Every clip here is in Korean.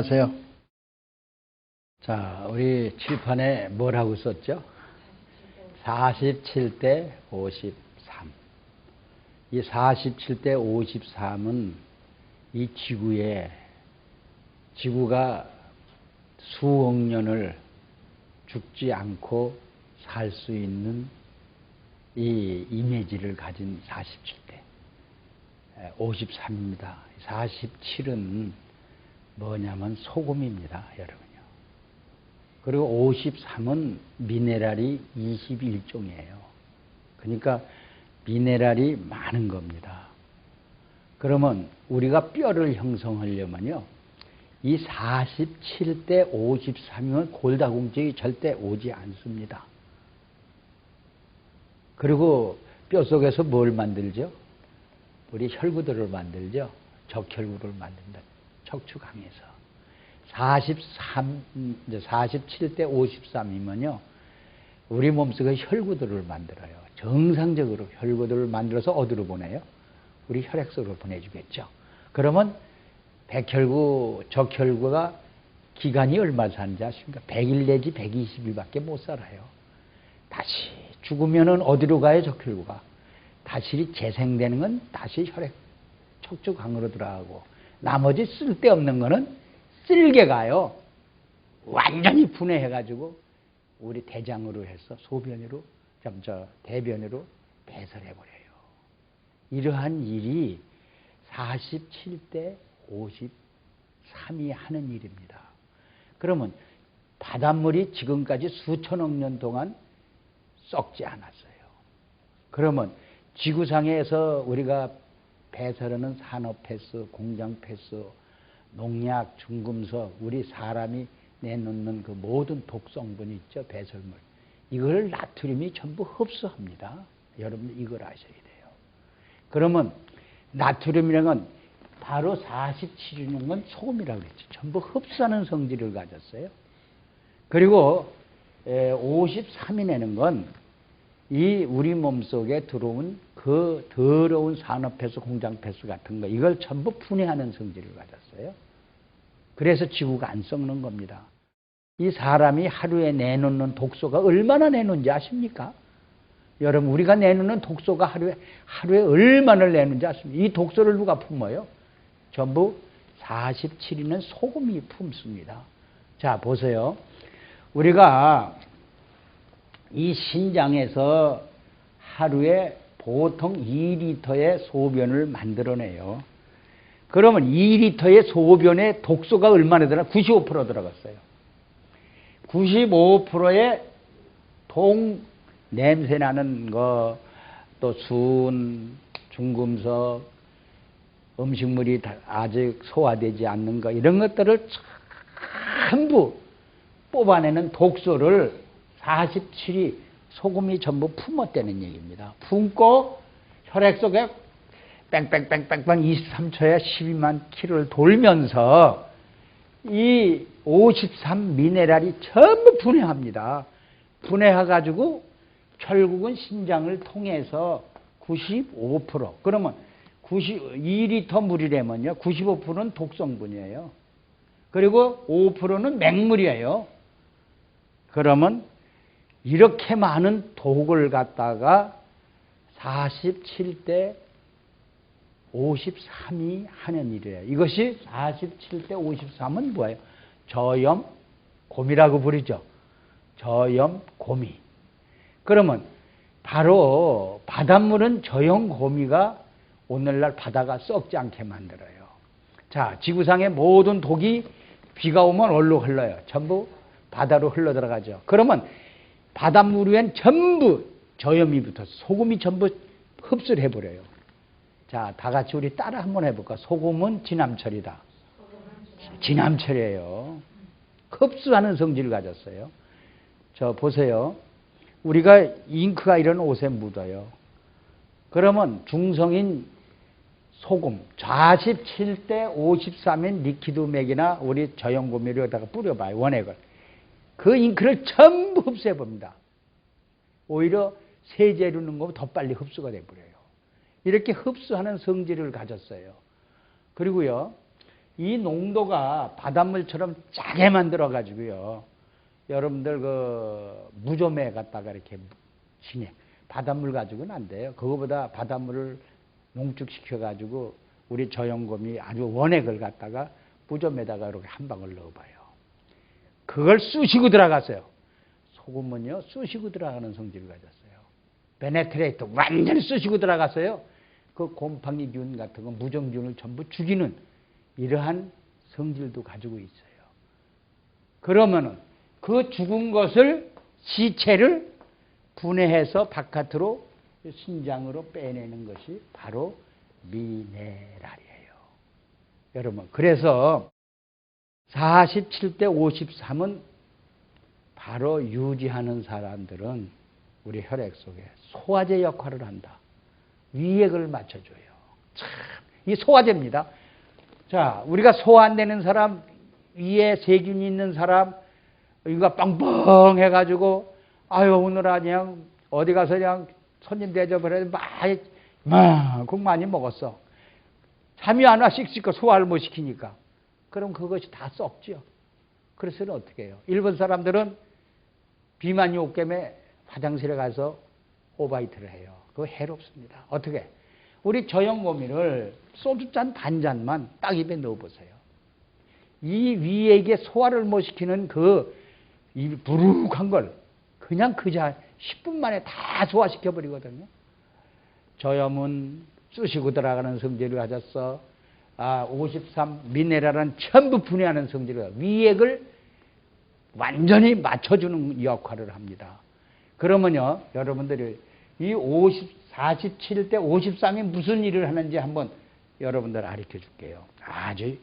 안녕하세요. 자, 우리 칠판에 뭐라고 썼죠? 47대 53. 이 47대 53은 이 지구에 지구가 수억 년을 죽지 않고 살 수 있는 이 이미지를 가진 47대 53입니다. 47은 뭐냐면 소금입니다, 여러분요. 그리고 53은 미네랄이 21종이에요. 그러니까 미네랄이 많은 겁니다. 그러면 우리가 뼈를 형성하려면요. 이 47대 53이면 골다공증이 절대 오지 않습니다. 그리고 뼈 속에서 뭘 만들죠? 우리 혈구들을 만들죠. 적혈구를 만든다. 척추강에서. 43, 이제 47대 53이면요. 우리 몸속에 혈구들을 만들어요. 정상적으로 혈구들을 만들어서 어디로 보내요? 우리 혈액속으로 보내주겠죠. 그러면 백혈구, 적혈구가 기간이 얼마 사는지 아십니까? 100일 내지 120일밖에 못 살아요. 다시 죽으면은 어디로 가요, 적혈구가? 다시 재생되는 건 다시 혈액, 척추강으로 들어가고, 나머지 쓸데없는 거는 쓸게 가요. 완전히 분해해가지고, 우리 대장으로 해서 소변으로, 저, 대변으로 배설해버려요. 이러한 일이 47대 53이 하는 일입니다. 그러면 바닷물이 지금까지 수천억 년 동안 썩지 않았어요. 그러면 지구상에서 우리가 배설하는 산업 폐수, 공장 폐수, 농약, 중금속, 우리 사람이 내놓는 그 모든 독성분 있죠, 배설물. 이걸 나트륨이 전부 흡수합니다. 여러분 이걸 아셔야 돼요. 그러면 나트륨이라는 건 바로 47이는 건 소금이라고 그랬죠. 전부 흡수하는 성질을 가졌어요. 그리고 53이라는 건 이 우리 몸 속에 들어온 그 더러운 산업폐수, 공장폐수 같은 거, 이걸 전부 분해하는 성질을 가졌어요. 그래서 지구가 안 썩는 겁니다. 이 사람이 하루에 내놓는 독소가 얼마나 내놓는지 아십니까? 여러분, 우리가 내놓는 독소가 하루에, 하루에 얼마나 내는지 아십니까? 이 독소를 누가 품어요? 전부 47인은 소금이 품습니다. 자, 보세요. 우리가 이 신장에서 하루에 보통 2리터의 소변을 만들어내요. 그러면 2리터의 소변에 독소가 얼마나 들어? 95% 들어갔어요. 95%의 동 냄새 나는 거, 또 순, 중금속, 음식물이 아직 소화되지 않는 거, 이런 것들을 전부 뽑아내는 독소를 47이 소금이 전부 품었다는 얘기입니다. 품고 혈액 속에 뺑뺑뺑뺑뺑 23초에 12만 킬로를 돌면서 이 53 미네랄이 전부 분해합니다. 분해해가지고 결국은 신장을 통해서 95% 그러면 90, 2리터 물이라면요 95%는 독성분이에요. 그리고 5%는 맹물이에요. 그러면 이렇게 많은 독을 갖다가 47대 53이 하는 일이에요. 이것이 47대 53은 뭐예요? 저염 곰이라고 부르죠. 저염 곰이. 그러면 바로 바닷물은 저염 곰이가 오늘날 바다가 썩지 않게 만들어요. 자, 지구상의 모든 독이 비가 오면 어디로 흘러요? 전부 바다로 흘러 들어가죠. 그러면 바닷물 위엔 전부 저염이 붙어서 소금이 전부 흡수를 해버려요. 자, 다 같이 우리 따라 한번 해볼까? 소금은 진함철이다. 진함철이에요. 흡수하는 성질을 가졌어요. 저 보세요. 우리가 잉크가 이런 옷에 묻어요. 그러면 중성인 소금 47대 53인 리퀴드 맥이나 우리 저염고미를 여기다가 뿌려봐요. 원액을. 그 잉크를 전부 흡수해 봅니다. 오히려 세제로 넣는 것보다 더 빨리 흡수가 돼버려요. 이렇게 흡수하는 성질을 가졌어요. 그리고요, 이 농도가 바닷물처럼 짜게 만들어 가지고요. 여러분들 그 무좀에 갖다가 이렇게 진행 바닷물 가지고는 안 돼요. 그거보다 바닷물을 농축시켜 가지고 우리 저염곰이 아주 원액을 갖다가 무좀에다가 이렇게 한 방울 넣어봐요. 그걸 쑤시고 들어갔어요. 소금은요 쑤시고 들어가는 성질을 가졌어요. 베네트레이터 완전히 쑤시고 들어갔어요. 그 곰팡이균 같은 거 무정균을 전부 죽이는 이러한 성질도 가지고 있어요. 그러면은 그 죽은 것을 시체를 분해해서 바깥으로 신장으로 빼내는 것이 바로 미네랄이에요. 여러분, 그래서 47대 53은 바로 유지하는 사람들은 우리 혈액 속에 소화제 역할을 한다. 위액을 맞춰줘요. 참, 이 소화제입니다. 자, 우리가 소화 안 되는 사람, 위에 세균이 있는 사람, 이거 빵빵 해가지고, 아유, 오늘 그냥 어디 가서 그냥 손님 대접을 해도 많이, 막, 많이 먹었어. 잠이 안 와, 씩씩거 소화를 못 시키니까. 그럼 그것이 다 썩지요. 그래서는 어떻게 해요? 일본 사람들은 비만이 옷겜에 화장실에 가서 오바이트를 해요. 그거 해롭습니다. 어떻게? 우리 저염고미를 소주잔 반 잔만 딱 입에 넣어보세요. 이 위에게 소화를 못 시키는 그, 이 부룩한 걸 그냥 그자 10분 만에 다 소화시켜버리거든요. 저염은 쑤시고 들어가는 성질을 가졌어. 아, 53 미네랄은 전부 분해하는 성질을 위액을 완전히 맞춰주는 역할을 합니다. 그러면요, 여러분들이 이 50, 47대 53이 무슨 일을 하는지 한번 여러분들 가르쳐 줄게요. 아주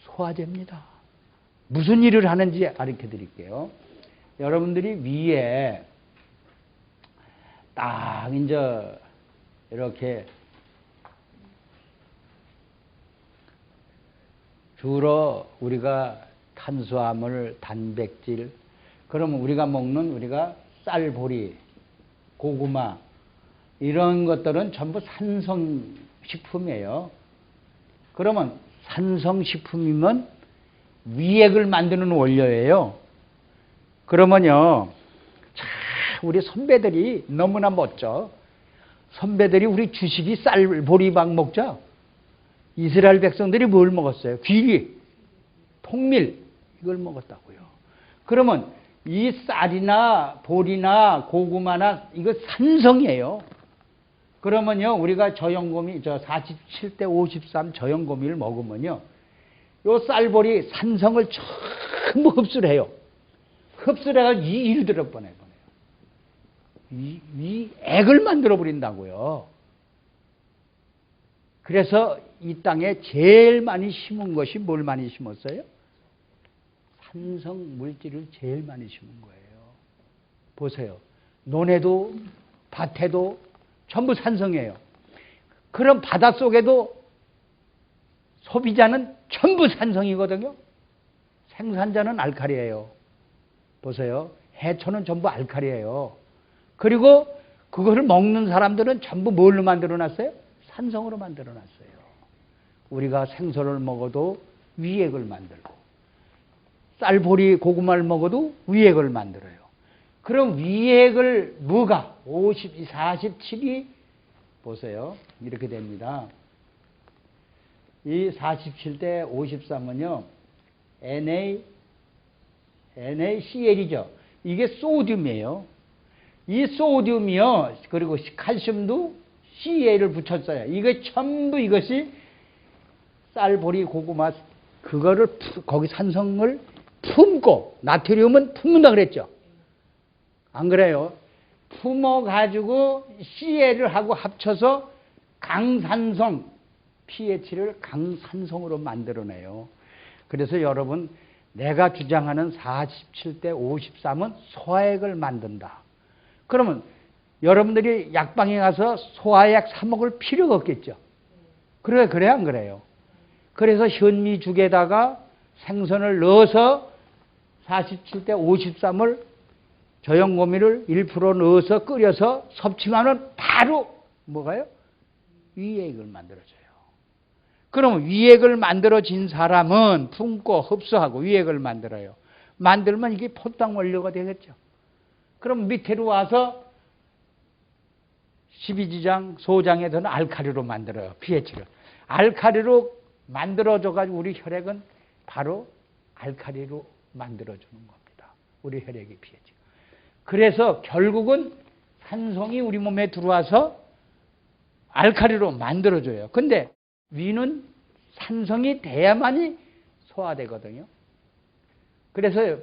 소화제입니다. 무슨 일을 하는지 가르쳐 드릴게요. 여러분들이 위에 딱 이제 이렇게 주로 우리가 탄수화물, 단백질, 그러면 우리가 먹는 우리가 쌀보리, 고구마 이런 것들은 전부 산성식품이에요. 그러면 산성식품이면 위액을 만드는 원료예요. 그러면요, 참 우리 선배들이 너무나 멋져. 선배들이 우리 주식이 쌀보리밥 먹자. 이스라엘 백성들이 뭘 먹었어요? 귀리, 통밀 이걸 먹었다고요. 그러면 이 쌀이나 보리나 고구마나 이거 산성이에요. 그러면요, 우리가 저염고미, 저 47대 53 저염고미를 먹으면요, 요 쌀보리 산성을 전부 흡수를 해요. 흡수를 해가지고 이 일을 들어보내요. 이, 이 액을 만들어 버린다고요. 그래서 이 땅에 제일 많이 심은 것이 뭘 많이 심었어요? 산성 물질을 제일 많이 심은 거예요. 보세요. 논에도 밭에도 전부 산성이에요. 그럼 바닷속에도 소비자는 전부 산성이거든요. 생산자는 알칼리예요. 보세요. 해초는 전부 알칼리예요. 그리고 그거를 먹는 사람들은 전부 뭘로 만들어 놨어요? 산성으로 만들어 놨어요. 우리가 생선을 먹어도 위액을 만들고 쌀보리 고구마를 먹어도 위액을 만들어요. 그럼 위액을 뭐가 50, 47이 보세요. 이렇게 됩니다. 이 47대 53은요. Na NaCl이죠. 이게 소듐이에요. 이 소듐이요. 그리고 칼슘도 Cal을 붙였어요. 이게 전부 이것이 쌀보리 고구마 그거를 거기 산성을 품고 나트륨은 품는다 그랬죠. 안 그래요? 품어 가지고 CL을 하고 합쳐서 강산성 pH를 강산성으로 만들어내요. 그래서 여러분 내가 주장하는 47대 53은 소화액을 만든다. 그러면 여러분들이 약방에 가서 소화약 사 먹을 필요가 없겠죠. 그래, 그래, 안 그래요? 그래서 현미죽에다가 생선을 넣어서 47대 53을 저염고미를 1% 넣어서 끓여서 섭취하면 바로 뭐가요? 위액을 만들어줘요. 그러면 위액을 만들어진 사람은 품고 흡수하고 위액을 만들어요. 만들면 이게 포당 원료가 되겠죠. 그럼 밑으로 와서 12지장 소장에서는 알카리로 만들어요. pH를. 알카리로 만들어져가지고 우리 혈액은 바로 알카리로 만들어주는 겁니다. 우리 혈액의 pH. 그래서 결국은 산성이 우리 몸에 들어와서 알카리로 만들어줘요. 근데 위는 산성이 돼야만이 소화되거든요. 그래서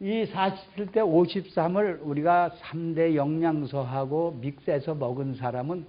이 47대 53을 우리가 3대 영양소하고 믹스해서 먹은 사람은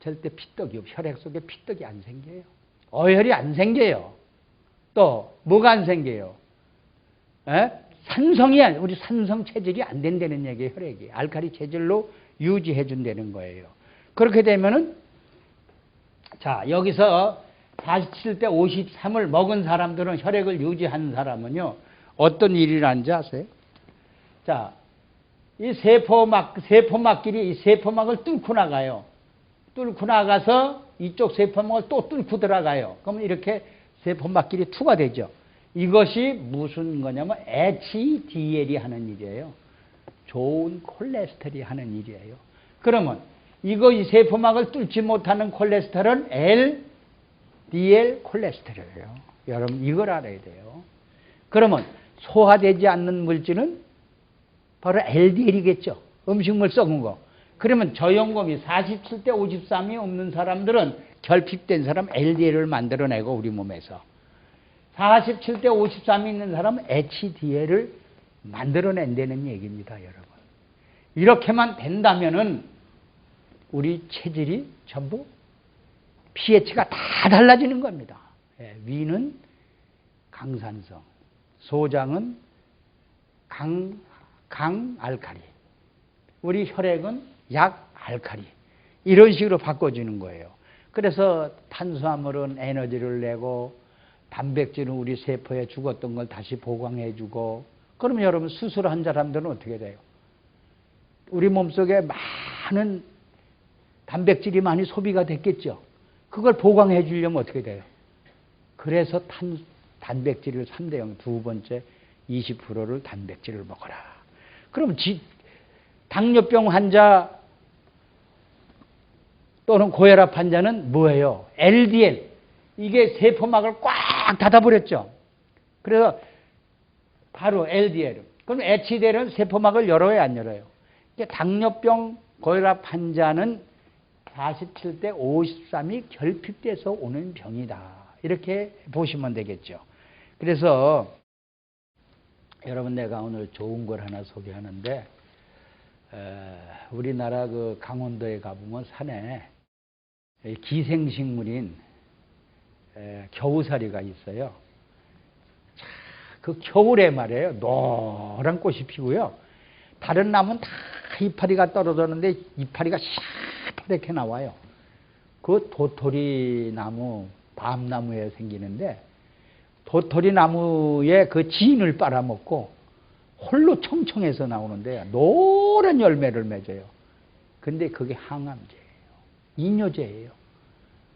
절대 피떡이 없, 혈액 속에 피떡이 안 생겨요. 어혈이 안 생겨요. 또 뭐가 안 생겨요? 에? 산성이 아니- 우리 산성 체질이 안 된다는 얘기예요. 혈액이 알칼리 체질로 유지해 준다는 거예요. 그렇게 되면은 자 여기서 47대 53을 먹은 사람들은 혈액을 유지한 사람은요 어떤 일이 나는지 아세요? 자, 이 세포막 세포막끼리 이 세포막을 뚫고 나가요. 뚫고 나가서 이쪽 세포막을 또 뚫고 들어가요. 그러면 이렇게 세포막끼리 투가 되죠. 이것이 무슨 거냐면 HDL이 하는 일이에요. 좋은 콜레스테롤이 하는 일이에요. 그러면 이거 이 세포막을 뚫지 못하는 콜레스테롤은 LDL 콜레스테롤이에요. 여러분 이걸 알아야 돼요. 그러면 소화되지 않는 물질은 바로 LDL이겠죠. 음식물 썩은 거. 그러면 저염곰이 47대 53이 없는 사람들은 결핍된 사람 LDL을 만들어내고 우리 몸에서 47대 53이 있는 사람은 HDL을 만들어낸다는 얘기입니다, 여러분. 이렇게만 된다면은 우리 체질이 전부 pH가 다 달라지는 겁니다. 예, 위는 강산성, 소장은 강, 강 알칼리, 우리 혈액은 약 알칼리. 이런 식으로 바꿔주는 거예요. 그래서 탄수화물은 에너지를 내고 단백질은 우리 세포에 죽었던 걸 다시 보강해주고 그러면 여러분 수술한 사람들은 어떻게 돼요? 우리 몸속에 많은 단백질이 많이 소비가 됐겠죠. 그걸 보강해 주려면 어떻게 돼요? 그래서 탄, 단백질을 3대 0, 두 번째 20%를 단백질을 먹어라. 그럼 지, 당뇨병 환자 또는 고혈압 환자는 뭐예요? LDL. 이게 세포막을 꽉 닫아버렸죠. 그래서 바로 LDL. 그럼 HDL은 세포막을 열어요, 안 열어요? 당뇨병, 고혈압 환자는 47대 53이 결핍돼서 오는 병이다. 이렇게 보시면 되겠죠. 그래서 여러분 내가 오늘 좋은 걸 하나 소개하는데 에, 우리나라 그 강원도에 가보면 산에 이 기생식물인 에, 겨우사리가 있어요. 자, 그 겨울에 말이에요. 노란 꽃이 피고요. 다른 나무는 다 이파리가 떨어졌는데 이파리가 시퍼렇게 나와요. 그 도토리 나무, 밤나무에 생기는데 도토리 나무에 그 진을 빨아먹고 홀로 청청해서 나오는데 노란 열매를 맺어요. 근데 그게 항암제예요. 이뇨제예요.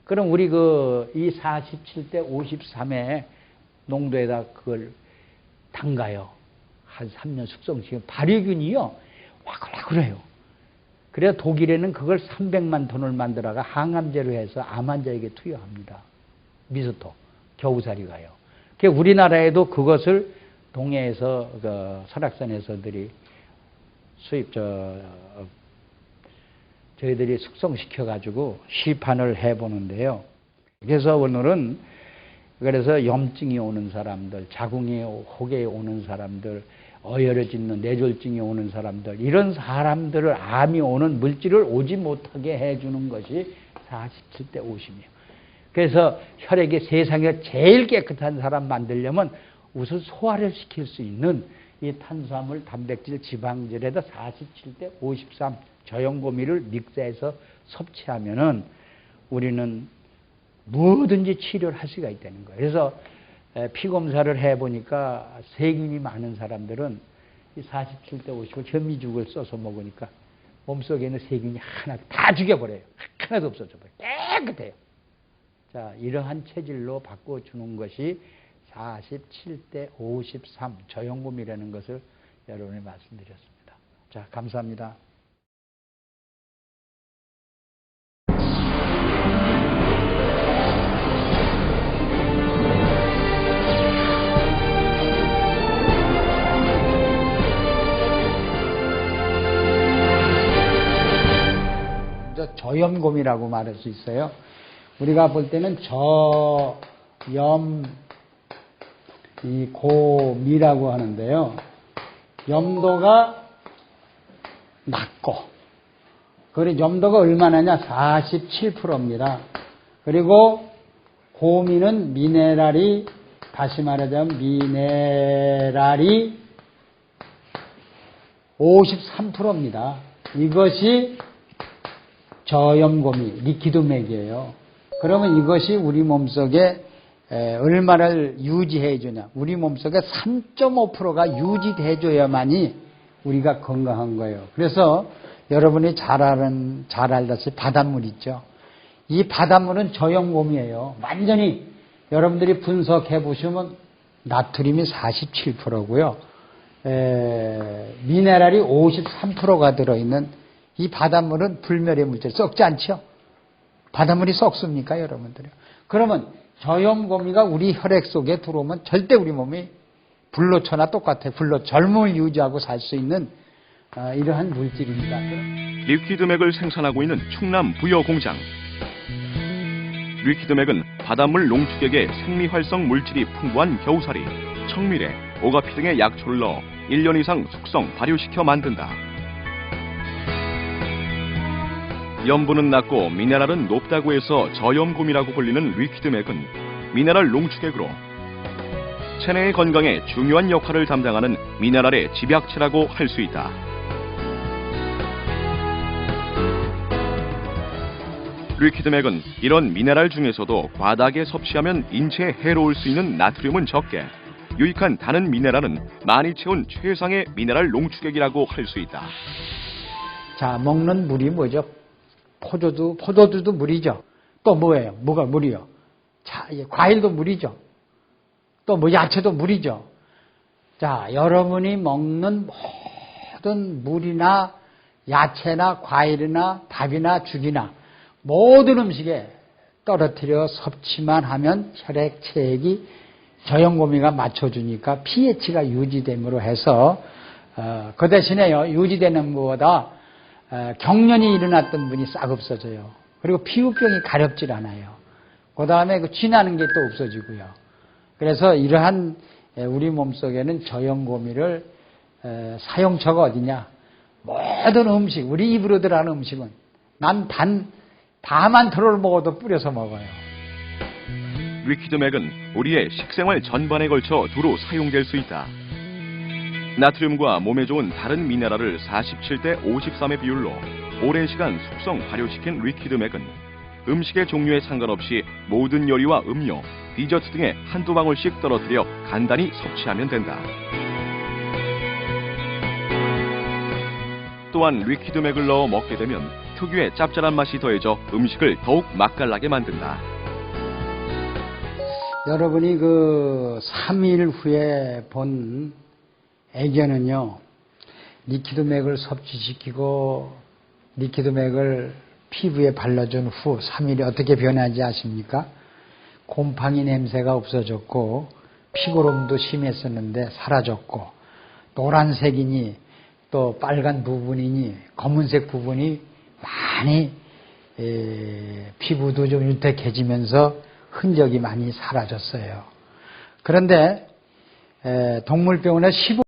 그럼 우리 그 이 47대 53의 농도에다 그걸 담가요. 한 3년 숙성시키면 발효균이요. 와글와글해요. 그래서 독일에는 그걸 300만 톤을 만들어가 항암제로 해서 암 환자에게 투여합니다. 미스토, 겨우살이 가요. 그 우리나라에도 그것을 동해에서 그 설악산에서들이 수입 저 어, 저희들이 숙성시켜 가지고 시판을 해 보는데요. 그래서 오늘은 그래서 염증이 오는 사람들, 자궁이 혹에 오는 사람들, 어혈을 짓는 뇌졸중이 오는 사람들 이런 사람들을 암이 오는 물질을 오지 못하게 해주는 것이 47대 50이에요. 그래서 혈액이 세상에 제일 깨끗한 사람 만들려면 우선 소화를 시킬 수 있는 이 탄수화물, 단백질, 지방질에다 47대 53 저염고미를 믹스해서 섭취하면은 우리는 뭐든지 치료를 할 수가 있다는 거예요. 그래서 피 검사를 해 보니까 세균이 많은 사람들은 이 47대 50을 현미죽을 써서 먹으니까 몸속에 있는 세균이 하나 다 죽여버려요. 하나도 없어져 버려요. 깨끗해요. 자, 이러한 체질로 바꿔주는 것이 47대 53 저연금이라는 것을 여러분이 말씀드렸습니다. 자, 감사합니다. 저염곰이라고 말할 수 있어요. 우리가 볼 때는 저 염 이 고 미라고 하는데요. 염도가 낮고 그리고 염도가 얼마나냐? 47%입니다. 그리고 고미는 미네랄이 다시 말하자면 미네랄이 53%입니다. 이것이 저염고미, 리퀴드 맥이에요. 그러면 이것이 우리 몸속에 에, 얼마를 유지해 주냐. 우리 몸속에 3.5%가 유지돼 줘야만이 우리가 건강한 거예요. 그래서 여러분이 잘 아는, 잘 알다시피 바닷물 있죠. 이 바닷물은 저염곰이에요. 완전히 여러분들이 분석해 보시면 나트륨이 47%고요. 에, 미네랄이 53%가 들어있는 이 바닷물은 불멸의 물질 썩지 않죠? 바닷물이 썩습니까, 여러분들이? 그러면 저염고미가 우리 혈액 속에 들어오면 절대 우리 몸이 불로초나 똑같아요. 불로 젊음을 유지하고 살 수 있는 어, 이러한 물질입니다. 리퀴드맥을 생산하고 있는 충남 부여 공장. 리퀴드맥은 바닷물 농축액에 생리활성 물질이 풍부한 겨우살이, 청미래, 오가피 등의 약초를 넣어 1년 이상 숙성, 발효시켜 만든다. 염분은 낮고 미네랄은 높다고 해서 저염곰이라고 불리는 리퀴드 맥은 미네랄 농축액으로 체내의 건강에 중요한 역할을 담당하는 미네랄의 집약체라고 할 수 있다. 리퀴드 맥은 이런 미네랄 중에서도 과다하게 섭취하면 인체에 해로울 수 있는 나트륨은 적게 유익한 다른 미네랄은 많이 채운 최상의 미네랄 농축액이라고 할 수 있다. 자, 먹는 물이 뭐죠? 포도도, 포도주도 물이죠. 또 뭐예요? 뭐가 물이요? 자, 예, 과일도 물이죠. 또 뭐 야채도 물이죠. 자, 여러분이 먹는 모든 물이나 야채나 과일이나 밥이나 죽이나 모든 음식에 떨어뜨려 섭취만 하면 혈액 체액이 저염고미가 맞춰주니까 pH가 유지됨으로 해서 어, 그 대신에요 유지되는 것보다 어, 경련이 일어났던 분이 싹 없어져요. 그리고 피부병이 가렵질 않아요. 그 다음에 그 쥐나는 게 또 없어지고요. 그래서 이러한 에, 우리 몸속에는 저염고미를 에, 사용처가 어디냐? 모든 음식, 우리 입으로 들어가는 음식은 난 단, 다만 털을 먹어도 뿌려서 먹어요. 리퀴드맥은 우리의 식생활 전반에 걸쳐 두루 사용될 수 있다. 나트륨과 몸에 좋은 다른 미네랄을 47대 53의 비율로 오랜 시간 숙성 발효시킨 리퀴드 맥은 음식의 종류에 상관없이 모든 요리와 음료, 디저트 등에 한두 방울씩 떨어뜨려 간단히 섭취하면 된다. 또한 리퀴드 맥을 넣어 먹게 되면 특유의 짭짤한 맛이 더해져 음식을 더욱 맛깔나게 만든다. 여러분이 그 3일 후에 본 애견은요, 리퀴드맥을 섭취시키고 리퀴드맥을 피부에 발라준 후 3일이 어떻게 변하지 아십니까? 곰팡이 냄새가 없어졌고 피고름도 심했었는데 사라졌고 노란색이니 또 빨간 부분이니 검은색 부분이 많이 에, 피부도 좀 윤택해지면서 흔적이 많이 사라졌어요. 그런데 에, 동물병원에 15